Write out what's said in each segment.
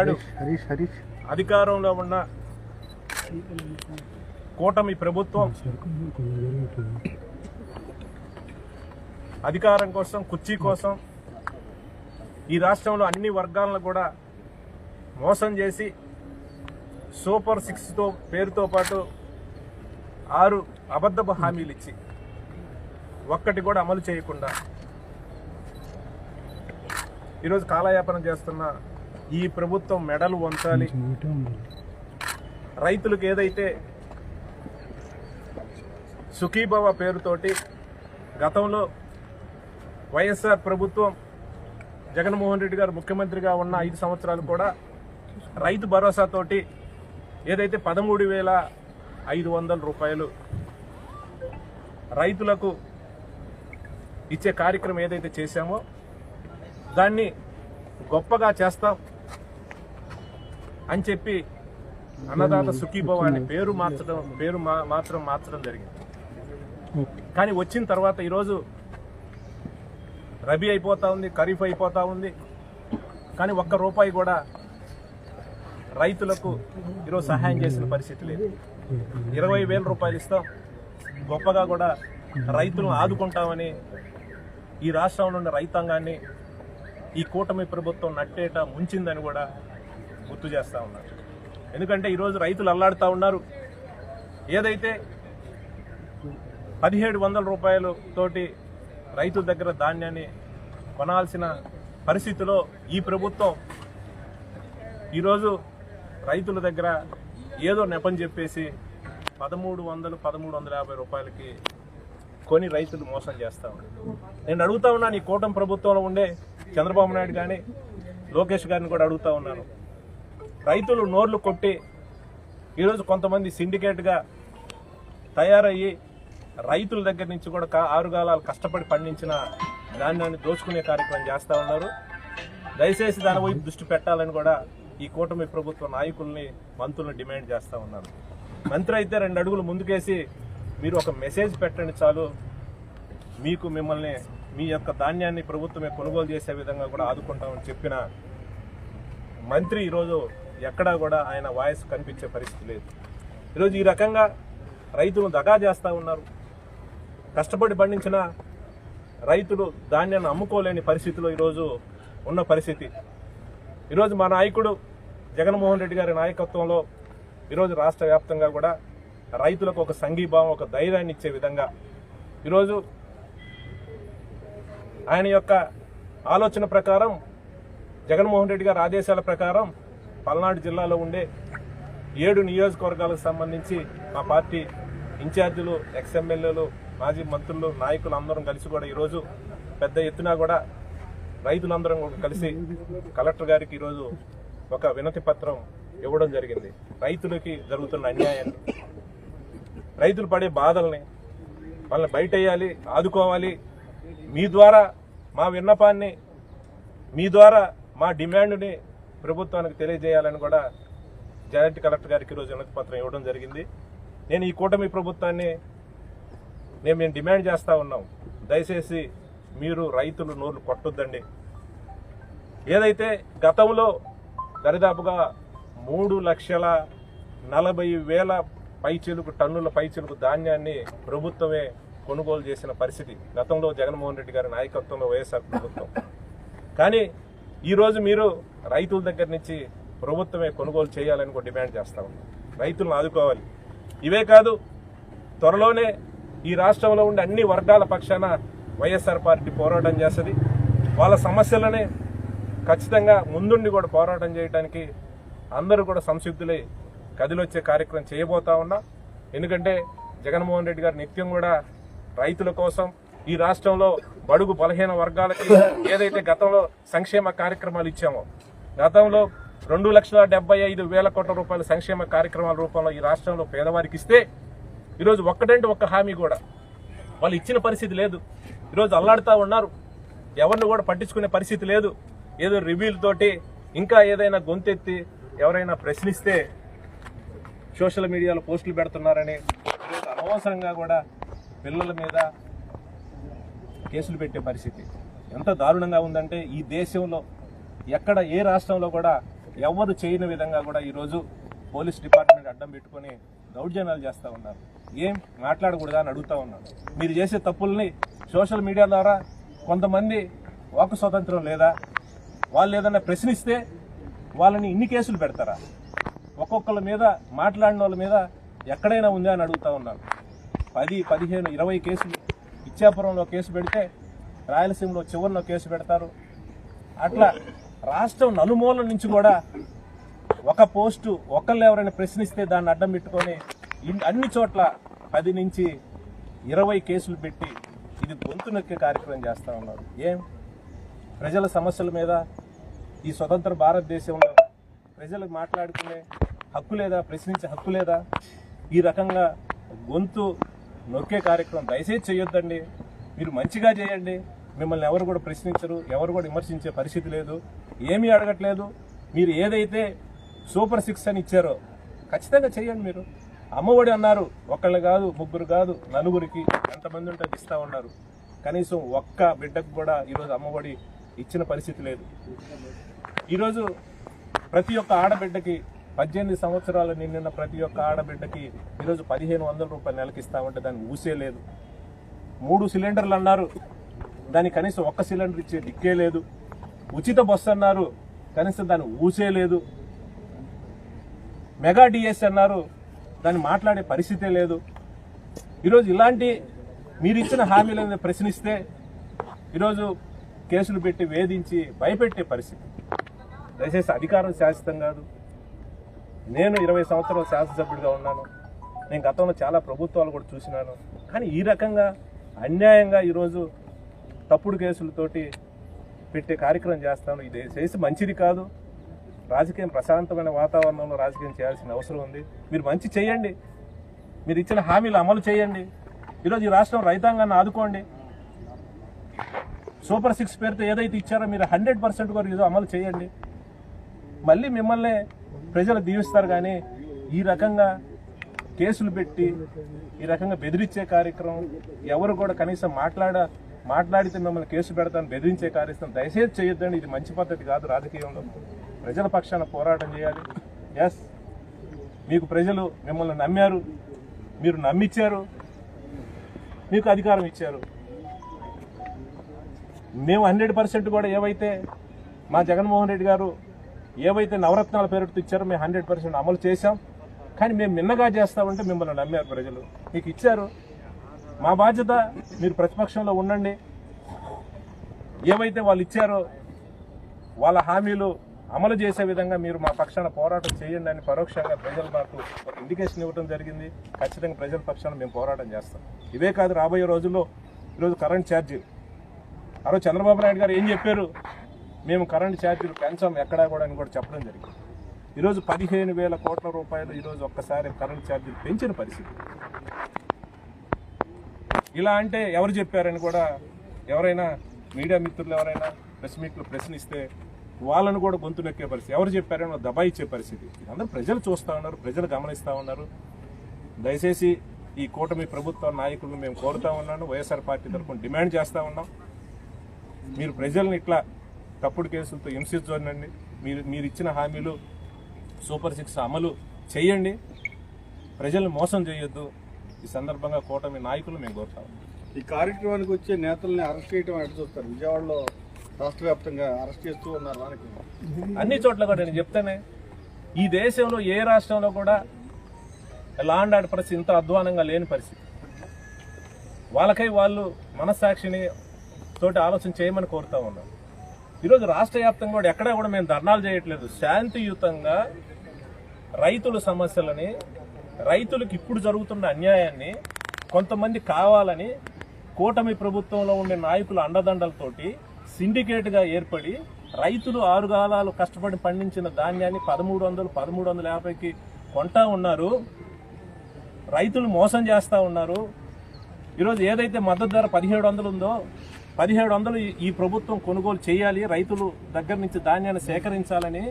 హరీష్ అధికారంలో ఉన్న కూటమి ప్రభుత్వం అధికారం కోసం కుర్చీ కోసం ఈ రాష్ట్రంలో అన్ని వర్గాలను కూడా మోసం చేసి సూపర్ సిక్స్తో పేరుతో పాటు ఆరు అబద్ధపు హామీలు ఇచ్చి ఒక్కటి కూడా అమలు చేయకుండా ఈరోజు కాలయాపన చేస్తున్న ఈ ప్రభుత్వం మెడలు వంచాలి. రైతులకు ఏదైతే సుఖీభవ పేరుతోటి గతంలో వైఎస్ఆర్ ప్రభుత్వం జగన్మోహన్ రెడ్డి గారు ముఖ్యమంత్రిగా ఉన్న ఐదు సంవత్సరాలు కూడా రైతు భరోసాతోటి ఏదైతే పదమూడు వేల ఐదు వందల రూపాయలు రైతులకు ఇచ్చే కార్యక్రమం ఏదైతే చేశామో దాన్ని గొప్పగా చేస్తాం. అని చెప్పి అన్నదాత సుఖీభవ అనే పేరు మార్చడం పేరు మాత్రం మార్చడం జరిగింది. కానీ వచ్చిన తర్వాత ఈరోజు రబీ అయిపోతా ఉంది ఖరీఫ్ అయిపోతా ఉంది. కానీ ఒక్క రూపాయి కూడా రైతులకు ఈరోజు సహాయం చేసిన పరిస్థితి లేదు. ఇరవై వేల రూపాయలు ఇస్తాం. గొప్పగా కూడా రైతులను ఆదుకుంటామని ఈ రాష్ట్రంలో ఉన్న రైతాంగాన్ని ఈ కూటమి ప్రభుత్వం నట్టేట ముంచిందని కూడా గుర్తు చేస్తూ ఉన్నారు ఎందుకంటే ఈరోజు రైతులు అల్లాడుతూ ఉన్నారు. ఏదైతే పదిహేడు వందల రూపాయలు తోటి రైతుల దగ్గర ధాన్యాన్ని కొనాల్సిన పరిస్థితిలో ఈ ప్రభుత్వం ఈరోజు రైతుల దగ్గర ఏదో నెపం చెప్పేసి పదమూడు వందలు పదమూడు వందల యాభై రూపాయలకి కొని రైతులు మోసం చేస్తా ఉన్నారు. నేను అడుగుతా ఉన్నాను ఈ కూటమి ప్రభుత్వంలో ఉండే చంద్రబాబు నాయుడు కానీ లోకేష్ గారిని కూడా అడుగుతా ఉన్నాను. రైతులు నోర్లు కొట్టి ఈరోజు కొంతమంది సిండికేట్గా తయారయ్యి రైతుల దగ్గర నుంచి కూడా కా- ఆరుగాలాలు కష్టపడి పండించిన ధాన్యాన్ని దోచుకునే కార్యక్రమం చేస్తూ ఉన్నారు. దయచేసి దాని వైపు దృష్టి పెట్టాలని కూడా ఈ కూటమి ప్రభుత్వ నాయకుల్ని మంత్రులను డిమాండ్ చేస్తూ ఉన్నారు. మంత్రి అయితే రెండు అడుగులు ముందుకేసి మీరు ఒక మెసేజ్ పెట్టండి చాలు. మీకు మిమ్మల్ని మీ యొక్క ధాన్యాన్ని ప్రభుత్వమే కొనుగోలు చేసే విధంగా కూడా ఆదుకుంటామని చెప్పిన మంత్రి ఈరోజు ఎక్కడా కూడా ఆయన వాయిస్ కనిపించే పరిస్థితి లేదు. ఈరోజు ఈ రకంగా రైతులు దగా చేస్తూ ఉన్నారు. కష్టపడి పండించిన రైతులు ధాన్యాన్ని అమ్ముకోలేని పరిస్థితిలో ఈరోజు ఉన్న పరిస్థితి. ఈరోజు మా నాయకుడు జగన్మోహన్ రెడ్డి గారి నాయకత్వంలో ఈరోజు రాష్ట్ర వ్యాప్తంగా కూడా రైతులకు ఒక సంఘీభావం ఒక ధైర్యాన్ని ఇచ్చే విధంగా ఈరోజు ఆయన యొక్క ఆలోచన ప్రకారం జగన్మోహన్ రెడ్డి గారి ఆదేశాల ప్రకారం పల్నాడు జిల్లాలో ఉండే ఏడు నియోజకవర్గాలకు సంబంధించి మా పార్టీ ఇన్ఛార్జీలు ఎక్స్ఎమ్మెల్యేలు మాజీ మంత్రులు నాయకులు అందరం కలిసి కూడా ఈరోజు పెద్ద ఎత్తున కూడా రైతులందరం కలిసి కలెక్టర్ గారికి ఈరోజు ఒక వినతి పత్రం ఇవ్వడం జరిగింది. రైతులకి జరుగుతున్న అన్యాయాన్ని రైతులు పడే బాధల్ని వాళ్ళని బయటేయాలి ఆదుకోవాలి. మీ ద్వారా మా విన్నపాన్ని మీ ద్వారా మా డిమాండ్ని ప్రభుత్వానికి తెలియజేయాలని కూడా జాయింట్ కలెక్టర్ గారికి ఈరోజు వినతి పత్రం ఇవ్వడం జరిగింది. నేను ఈ కూటమి ప్రభుత్వాన్ని మేము మేము డిమాండ్ చేస్తా ఉన్నాం. దయచేసి మీరు రైతులు నోర్లు కొట్టొద్దండి ఏదైతే గతంలో దరిదాపుగా మూడు లక్షల నలభై వేల పైచిలుకు టన్నుల పైచిలుకు ధాన్యాన్ని ప్రభుత్వమే కొనుగోలు చేసిన పరిస్థితి గతంలో జగన్మోహన్ రెడ్డి గారి నాయకత్వంలో వైఎస్ఆర్ ప్రభుత్వం. కానీ ఈరోజు మీరు రైతుల దగ్గర నుంచి ప్రభుత్వమే కొనుగోలు చేయాలని కూడా డిమాండ్ చేస్తా ఉన్నాం. రైతులను ఆదుకోవాలి. ఇవే కాదు త్వరలోనే ఈ రాష్ట్రంలో ఉండే అన్ని వర్గాల పక్షాన వైఎస్ఆర్ పార్టీ పోరాటం చేస్తుంది. వాళ్ళ సమస్యలనే ఖచ్చితంగా ముందుండి కూడా పోరాటం చేయడానికి అందరూ కూడా సంసిద్ధులై కదిలొచ్చే కార్యక్రమం చేయబోతా ఉన్నా. ఎందుకంటే జగన్మోహన్ రెడ్డి గారు నిత్యం కూడా రైతుల కోసం ఈ రాష్ట్రంలో బడుగు బలహీన వర్గాలకి ఏదైతే గతంలో సంక్షేమ కార్యక్రమాలు ఇచ్చామో గతంలో రెండు లక్షల డెబ్బై ఐదు వేల కోట్ల రూపాయల సంక్షేమ కార్యక్రమాల రూపంలో ఈ రాష్ట్రంలో పేదవారికి ఇస్తే ఈరోజు ఒక్కటంటే ఒక్క హామీ కూడా. వాళ్ళు ఇచ్చిన పరిస్థితి లేదు. ఈరోజు అల్లాడుతూ ఉన్నారు. ఎవరిని కూడా పట్టించుకునే పరిస్థితి లేదు. ఏదో రివ్యూల తోటి ఇంకా ఏదైనా గొంతెత్తి ఎవరైనా ప్రశ్నిస్తే సోషల్ మీడియాలో పోస్టులు పెడుతున్నారని అనవసరంగా కూడా పిల్లల మీద కేసులు పెట్టే పరిస్థితి. ఎంత దారుణంగా ఉందంటే ఈ దేశంలో ఎక్కడ ఏ రాష్ట్రంలో కూడా ఎవరు చేయని విధంగా కూడా ఈరోజు పోలీస్ డిపార్ట్మెంట్ అడ్డం పెట్టుకొని దౌర్జన్యాలు చేస్తూ ఉన్నారు. ఏం మాట్లాడకూడదా అని అడుగుతూ ఉన్నాను. మీరు చేసే తప్పుల్ని సోషల్ మీడియా ద్వారా కొంతమంది వాక్ స్వాతంత్రం లేదా వాళ్ళు ఏదైనా ప్రశ్నిస్తే వాళ్ళని ఇన్ని కేసులు పెడతారా? ఒక్కొక్కళ్ళ మీద మాట్లాడిన వాళ్ళ మీద ఎక్కడైనా ఉందా అని అడుగుతూ ఉన్నాను. పది పదిహేను ఇరవై కేసులు ఇచ్చాపురంలో కేసు పెడితే రాయలసీమలో చివరిలో కేసు పెడతారు. అట్లా రాష్ట్రం నలుమూల నుంచి కూడా ఒక పోస్టు ఒకళ్ళు ఎవరైనా ప్రశ్నిస్తే దాన్ని అడ్డం పెట్టుకొని అన్ని చోట్ల పది నుంచి ఇరవై కేసులు పెట్టి ఇది గొంతు నొక్కే కార్యక్రమం చేస్తూ ఉన్నారు. ఏం? ప్రజల సమస్యల మీద ఈ స్వతంత్ర భారతదేశంలో ప్రజలకు మాట్లాడుకునే హక్కు లేదా ప్రశ్నించే హక్కు లేదా? ఈ రకంగా గొంతు నొక్కే కార్యక్రమం దయచేసి చేయొద్దండి. మీరు మంచిగా చేయండి. మిమ్మల్ని ఎవరు కూడా ప్రశ్నించరు ఎవరు కూడా విమర్శించే పరిస్థితి లేదు. ఏమీ అడగట్లేదు. మీరు ఏదైతే సూపర్ సిక్స్ అని ఇచ్చారో ఖచ్చితంగా చేయండి మీరు. అమ్మఒడి అన్నారు ఒకళ్ళు కాదు ముగ్గురు కాదు నలుగురికి ఎంతమంది ఉంటే ఇస్తా ఉన్నారు. కనీసం ఒక్క బిడ్డకు కూడా ఈరోజు అమ్మఒడి ఇచ్చిన పరిస్థితి లేదు. ఈరోజు ప్రతి ఒక్క ఆడబిడ్డకి పద్దెనిమిది సంవత్సరాలు నిండిన ప్రతి ఒక్క ఆడబిడ్డకి ఈరోజు పదిహేను వందల రూపాయలు నెలకి ఇస్తామంటే దాన్ని ఊసే లేదు. మూడు సిలిండర్లు అన్నారు. దానికి కనీసం ఒక్క సిలిండర్ ఇచ్చే దిక్కే లేదు. ఉచిత బస్సు అన్నారు. కనీసం దాన్ని ఊసే లేదు. మెగా డిఎస్ అన్నారు. దాన్ని మాట్లాడే పరిస్థితే లేదు. ఈరోజు ఇలాంటి మీరు ఇచ్చిన హామీలను ప్రశ్నిస్తే ఈరోజు కేసులు పెట్టి వేధించి భయపెట్టే పరిస్థితి. దయచేసి అధికారం శాశ్వతం కాదు. నేను ఇరవై సంవత్సరాలు శాసనసభ్యుడిగా ఉన్నాను. నేను గతంలో చాలా ప్రభుత్వాలు కూడా చూసినాను. కానీ ఈ రకంగా అన్యాయంగా ఈరోజు తప్పుడు కేసులతోటి పెట్టే కార్యక్రమం చేస్తాను. ఇది చేసి మంచిది కాదు. రాజకీయం ప్రశాంతమైన వాతావరణంలో రాజకీయం చేయాల్సిన అవసరం ఉంది. మీరు మంచి చేయండి. మీరు ఇచ్చిన హామీలు అమలు చేయండి. ఈరోజు ఈ రాష్ట్రం రైతాంగాన్ని ఆదుకోండి. సూపర్ సిక్స్ పేరుతో ఏదైతే ఇచ్చారో మీరు హండ్రెడ్ పర్సెంట్ కూడా ఈరోజు అమలు చేయండి. మళ్ళీ మిమ్మల్ని ప్రజలు దీవిస్తారు కానీ ఈ రకంగా కేసులు పెట్టి ఈ రకంగా బెదిరించే కార్యక్రమం ఎవరు కూడా కనీసం మాట్లాడ మాట్లాడితే మిమ్మల్ని కేసు పెడతాను బెదిరించే కార్యక్రమం దయచేసి చేయొద్దండి. ఇది మంచి పద్ధతి కాదు రాజకీయంలో. ప్రజల పక్షాన పోరాటం చేయాలి. ఎస్ మీకు ప్రజలు మిమ్మల్ని నమ్మారు. మీరు నమ్మిచ్చారు. మీకు అధికారం ఇచ్చారు. మేము హండ్రెడ్ పర్సెంట్ కూడా ఏవైతే మా జగన్మోహన్ రెడ్డి గారు ఏవైతే నవరత్నాల పేరుతో ఇచ్చారో మేము హండ్రెడ్ పర్సెంట్ అమలు చేశాం. కానీ మేము మిన్నగా చేస్తామంటే మిమ్మల్ని నమ్మారు ప్రజలు. మీకు ఇచ్చారు. మా బాధ్యత మీరు ప్రతిపక్షంలో ఉండండి. ఏవైతే వాళ్ళు ఇచ్చారో వాళ్ళ హామీలు అమలు చేసే విధంగా మీరు మా పక్షాన పోరాటం చేయండి అని పరోక్షంగా ప్రజలు మాకు ఒక ఇండికేషన్ ఇవ్వడం జరిగింది. ఖచ్చితంగా ప్రజల పక్షాన మేము పోరాటం చేస్తాం. ఇవే కాదు రాబోయే రోజుల్లో ఈరోజు కరెంట్ ఛార్జీలు ఆ రోజు చంద్రబాబు నాయుడు గారు ఏం చెప్పారు? మేము కరెంట్ ఛార్జీలు పెంచాం ఎక్కడా కూడా అని కూడా చెప్పడం జరిగింది. ఈరోజు పదిహేను వేల కోట్ల రూపాయలు ఈరోజు ఒక్కసారి కరెంట్ ఛార్జీలు పెంచిన పరిస్థితి. ఇలా అంటే ఎవరు చెప్పారని కూడా ఎవరైనా మీడియా మిత్రులు ఎవరైనా ప్రెస్ మీట్లు ప్రశ్నిస్తే వాళ్ళను కూడా గొంతు నొక్కే పరిస్థితి. ఎవరు చెప్పారని దబాయిచ్చే పరిస్థితి. అందరూ ప్రజలు చూస్తూ ఉన్నారు ప్రజలు గమనిస్తూ ఉన్నారు. దయచేసి ఈ కూటమి ప్రభుత్వ నాయకులను మేము కోరుతా ఉన్నాను. వైఎస్ఆర్ పార్టీ తరఫున డిమాండ్ చేస్తూ ఉన్నాం. మీరు ప్రజల్ని ఇట్లా తప్పుడు కేసులతో హింసించండి మీరు మీరు ఇచ్చిన హామీలు సూపర్ సిక్స్ అమలు చేయండి. ప్రజల్ని మోసం చేయొద్దు. ఈ సందర్భంగా కూటమి నాయకులు మేము కోరుతాం. ఈ కార్యక్రమానికి వచ్చే నేతల్ని అరెస్ట్ చేయడం ఎట్లా చూస్తారు? విజయవాడలో రాష్ట్ర వ్యాప్తంగా అరెస్ట్ చేస్తూ ఉన్నారు దానికి అన్ని చోట్ల కూడా నేను చెప్తానే ఈ దేశంలో ఏ రాష్ట్రంలో కూడా లాండ్ ఆర్డర్ పరిస్థితి ఇంత అధ్వానంగా లేని పరిస్థితి. వాళ్ళకై వాళ్ళు మనస్సాక్షిని తోటి ఆలోచన చేయమని కోరుతా ఉన్నాం. ఈరోజు రాష్ట్ర వ్యాప్తంగా కూడా ఎక్కడా కూడా మేము ధర్నాలు చేయట్లేదు. శాంతియుతంగా రైతుల సమస్యలని రైతులకు ఇప్పుడు జరుగుతున్న అన్యాయాన్ని కొంతమంది కావాలని కూటమి ప్రభుత్వంలో ఉండే నాయకుల అండదండలతోటి సిండికేట్గా ఏర్పడి రైతులు ఆరుగాలాలు కష్టపడి పండించిన ధాన్యాన్ని పదమూడు వందలు పదమూడు వందల యాభైకి కొంటా ఉన్నారు. రైతులు మోసం చేస్తూ ఉన్నారు. ఈరోజు ఏదైతే మద్దతు ధర పదిహేడు వందలు ఉందో పదిహేడు వందలు ఈ- ప్రభుత్వం కొనుగోలు చేయాలి రైతులు దగ్గర నుంచి ధాన్యాన్ని సేకరించాలని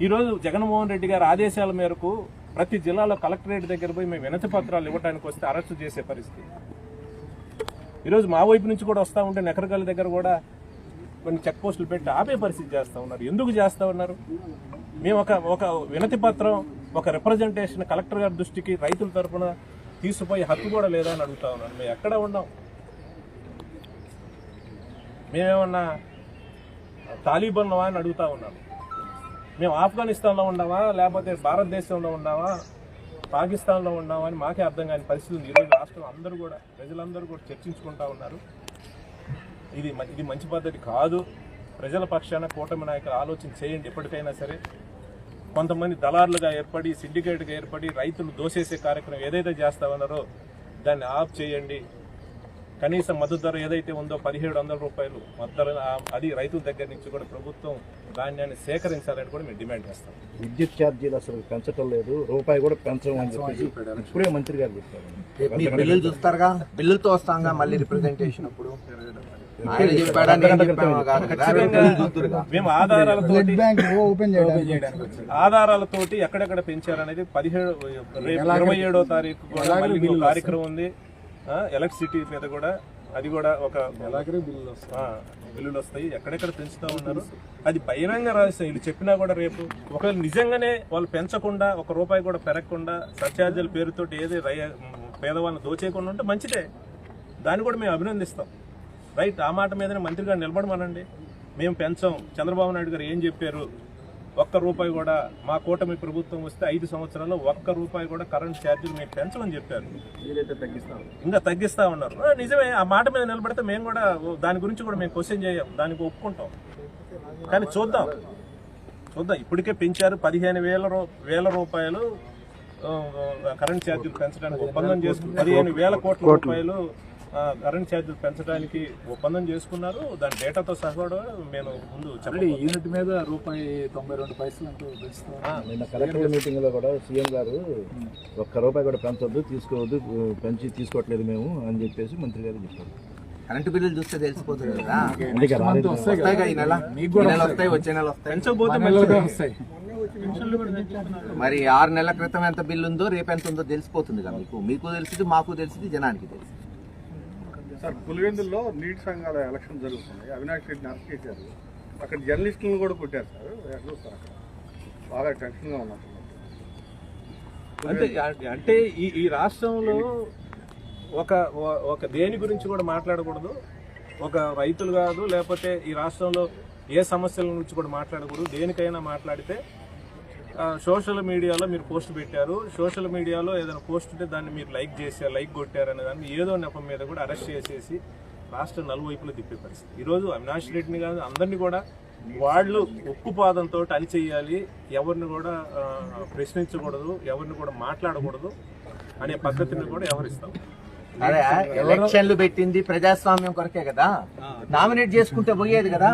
ఈరోజు జగన్మోహన్ రెడ్డి గారి ఆదేశాల మేరకు ప్రతి జిల్లాలో కలెక్టరేట్ దగ్గర పోయి మేము వినతి పత్రాలు ఇవ్వడానికి వస్తే అరెస్టు చేసే పరిస్థితి. ఈరోజు మా వైపు నుంచి కూడా వస్తూ ఉంటే నెకరకల్లి దగ్గర కూడా కొన్ని చెక్ పోస్టులు పెట్టి ఆపే పరిస్థితి చేస్తూ ఉన్నారు. ఎందుకు చేస్తూ ఉన్నారు? మేము ఒక ఒక వినతి పత్రం ఒక రిప్రజెంటేషన్ కలెక్టర్ గారి దృష్టికి రైతుల తరఫున తీసుకుపోయి హక్కు కూడా లేదని అడుగుతా ఉన్నాను. మేము ఎక్కడ ఉన్నాం? మేమేమన్నా తాలిబన్వా అని అడుగుతా ఉన్నాను మేము ఆఫ్ఘనిస్తాన్లో ఉన్నావా లేకపోతే భారతదేశంలో ఉన్నావా పాకిస్తాన్లో ఉన్నావా అని మాకే అర్థం కాని పరిస్థితి ఉంది. ఈరోజు రాష్ట్రం అందరూ కూడా ప్రజలందరూ కూడా చర్చించుకుంటా ఉన్నారు. ఇది మ- ఇది మంచి పద్ధతి కాదు. ప్రజల పక్షాన కూటమి నాయకులు ఆలోచన చేయండి ఎప్పటికైనా సరే. కొంతమంది దళారులుగా ఏర్పడి సిండికేట్గా ఏర్పడి రైతులు దోసేసే కార్యక్రమం ఏదైతే చేస్తా ఉన్నారో దాన్ని ఆఫ్ చేయండి. కనీస మద్దతు ధర ఏదైతే ఉందో పదిహేడు వందల రూపాయలు మద్దతు అది రైతుల దగ్గర నుంచి కూడా ప్రభుత్వం ధాన్యాన్ని సేకరించాలని కూడా మేము డిమాండ్ చేస్తాం. విద్యుత్ ఛార్జీలు అసలు పెంచడం లేదు రూపాయి కూడా పెంచడం ఇప్పుడే మంత్రి గారు చెప్పారు. మీరు బిల్లులు చూస్తారుగా? బిల్లులతో వస్తాంగా మళ్ళీ రిప్రజెంటేషన్ అప్పుడు. మేము ఆధారాలతోటి ఓపెన్ చేయడానికి ఆధారాలతోటి ఎక్కడెక్కడ పెంచారనేది పదిహేడు రేపు ఇరవై ఏడో తారీఖు కార్యక్రమం ఉంది. ఎలక్ట్రిసిటీ మీద కూడా అది కూడా ఒక బిల్లులు వస్తాయి. ఎక్కడెక్కడ పెంచుతా ఉన్నారు? అది బహిరంగ రహస్యం వీళ్ళు చెప్పినా కూడా రేపు. ఒకవేళ నిజంగానే వాళ్ళు పెంచకుండా ఒక రూపాయి కూడా పెరగకుండా సర్చార్జీల పేరుతోటి ఏది పేదవాళ్ళని దోచేయకుండా ఉంటే మంచిదే. దాన్ని కూడా మేము అభినందిస్తాం. రైట్ ఆ మాట మీదనే మంత్రి గారు నిలబడమనండి. మేము పెంచాం. చంద్రబాబు నాయుడు గారు ఏం చెప్పారు? ఒక్క రూపాయి కూడా మా కూటమి ప్రభుత్వం వస్తే ఐదు సంవత్సరాల్లో ఒక్క రూపాయి కూడా కరెంట్ ఛార్జీలు మేము పెంచమని చెప్పారు. ఇంకా తగ్గిస్తా ఉన్నారు. నిజమే ఆ మాట మీద నిలబడితే మేము కూడా దాని గురించి కూడా మేము క్వశ్చన్ చేయం. దానికి ఒప్పుకుంటాం. కానీ చూద్దాం. చూద్దాం. ఇప్పటికే పెంచారు పదిహేను వేల రూ- వేల రూపాయలు కరెంట్ ఛార్జీలు పెంచడానికి ఒప్పందం చేసుకు పదిహేను వేల కోట్ల. రూపాయలు కరెంట్ ఛార్జీలు పెంచడానికి ఒప్పందం చేసుకున్నారు. దాని డేటాతో సహా కూడా నేను ముందు చెప్పండి యూనిట్ మీద రూపాయి తొంభై రెండు పైసలు అంటూ నిన్న కలెక్టర్ మీటింగ్లో కూడా సీఎం గారు ఒక్క రూపాయి కూడా పెంచొద్దు తీసుకోవద్దు పెంచి తీసుకోవట్లేదు మేము అని చెప్పేసి మంత్రి గారు చెప్పారు. కరెంటు బిల్లులు చూస్తే తెలిసిపోతుంది కదా. వస్తాయి ఈ నెల. ఈ నెల వస్తాయి. వచ్చే నెల వస్తాయి. పెంచకపోతే మంచిదే. వస్తాయి. మరి ఆరు నెలల క్రితం ఎంత బిల్లు ఉందో రేపు ఎంత ఉందో తెలిసిపోతుంది కదా మీకు. మీకు తెలిసింది మాకు తెలిసింది జనానికి తెలిసింది. సార్ పులివెందుల్లో నీటి సంఘాల ఎలక్షన్ జరుగుతుంది. అవినాష్ రెడ్డిని అరెస్ట్ చేశారు. అక్కడ జర్నలిస్టులను కూడా కొట్టారు సార్. చూస్తారు అక్కడ? బాగా టెన్షన్గా ఉన్నారు అంటే అంటే ఈ ఈ రాష్ట్రంలో ఒక ఒక దేని గురించి కూడా మాట్లాడకూడదు. ఒక రైతులు కాదు లేకపోతే ఈ రాష్ట్రంలో ఏ సమస్యల గురించి కూడా మాట్లాడకూడదు. దేనికైనా మాట్లాడితే సోషల్ మీడియాలో మీరు పోస్ట్ పెట్టారు. సోషల్ మీడియాలో ఏదైనా పోస్ట్ ఉంటే దాన్ని మీరు లైక్ చేశారు లైక్ కొట్టారు అనే దాన్ని ఏదో నెపం మీద కూడా అరెస్ట్ చేసేసి రాష్ట్ర నలువైపులు తిప్పే పరిస్థితి. ఈరోజు అవినాష్ రెడ్డిని కాదు అందరినీ కూడా వాళ్ళు ఉక్కుపాదంతో అణిచేయాలి ఎవరిని కూడా ప్రశ్నించకూడదు ఎవరిని కూడా మాట్లాడకూడదు అనే పద్ధతిని కూడా వ్యవహరిస్తాం. ఎలక్షన్లు పెట్టింది ప్రజాస్వామ్యం కొరకే కదా? నామినేట్ చేసుకుంటే పోయేది కదా?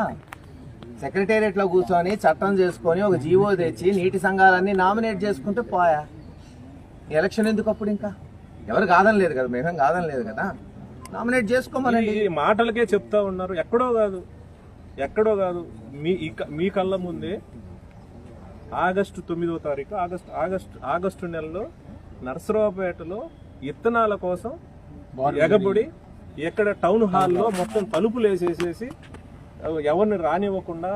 సెక్రటేరియట్లో కూర్చొని చట్టం చేసుకొని ఒక జీవో తెచ్చి నీటి సంఘాలన్నీ నామినేట్ చేసుకుంటే పోయా. ఎలక్షన్ ఎందుకు అప్పుడు ఇంకా? ఎవరు కాదని లేదు కదా మేమేం కాదని లేదు కదా. నామినేట్ చేసుకోమనండి. ఈ మాటలకే చెప్తా ఉన్నారు. ఎక్కడో కాదు ఎక్కడో కాదు మీ మీ కళ్ళ ముందే ఆగస్టు తొమ్మిదవ తారీఖు ఆగస్టు ఆగస్టు ఆగస్టు నెలలో నరసరావుపేటలో ఇత్తనాల కోసం ఎగబడి ఎక్కడ టౌన్ హాల్లో మొత్తం తలుపులు వేసేసేసి ఎవరిని రానివ్వకుండా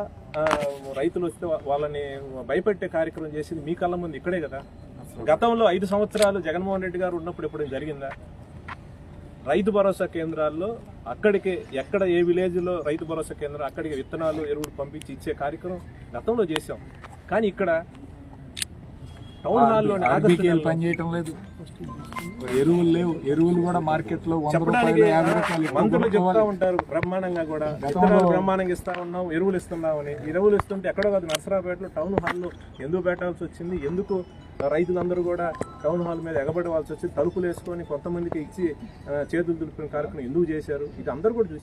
రైతులు వస్తే వాళ్ళని భయపెట్టే కార్యక్రమం చేసింది మీ కళ్ళ ముందు ఇక్కడే కదా? గతంలో ఐదు సంవత్సరాలు జగన్మోహన్ రెడ్డి గారు ఉన్నప్పుడు ఎప్పుడు జరిగిందా? రైతు భరోసా కేంద్రాల్లో అక్కడికి ఎక్కడ ఏ విలేజ్లో రైతు భరోసా కేంద్రం అక్కడికి విత్తనాలు ఎరువులు పంపించి ఇచ్చే కార్యక్రమం గతంలో చేశాం. కానీ ఇక్కడ టౌన్ హాల్లోని ఆగస్టు ఆర్బీకేలు నెలలో పని చేయటం లేదు. ఎరువులు లేవు. ఎరువులు కూడా మార్కెట్లో మందులు చెప్తా. ఉంటారు బ్రహ్మాండంగా కూడా. బ్రహ్మాండంగా ఇస్తా ఉన్నాం ఎరువులు ఇస్తున్నామని ఎరువులు ఇస్తుంటే ఎక్కడో కాదు నర్సరాపేటలో టౌన్ హాల్లో ఎందుకు పెట్టాల్సి వచ్చింది? ఎందుకు రైతులందరూ కూడా టౌన్ హాల్ మీద ఎగబడవలసి వచ్చి తలుపులు వేసుకొని కొంతమందికి ఇచ్చి చేతులు దులిపిన కార్యక్రమం ఎందుకు చేశారు? ఇది అందరూ కూడా చూసి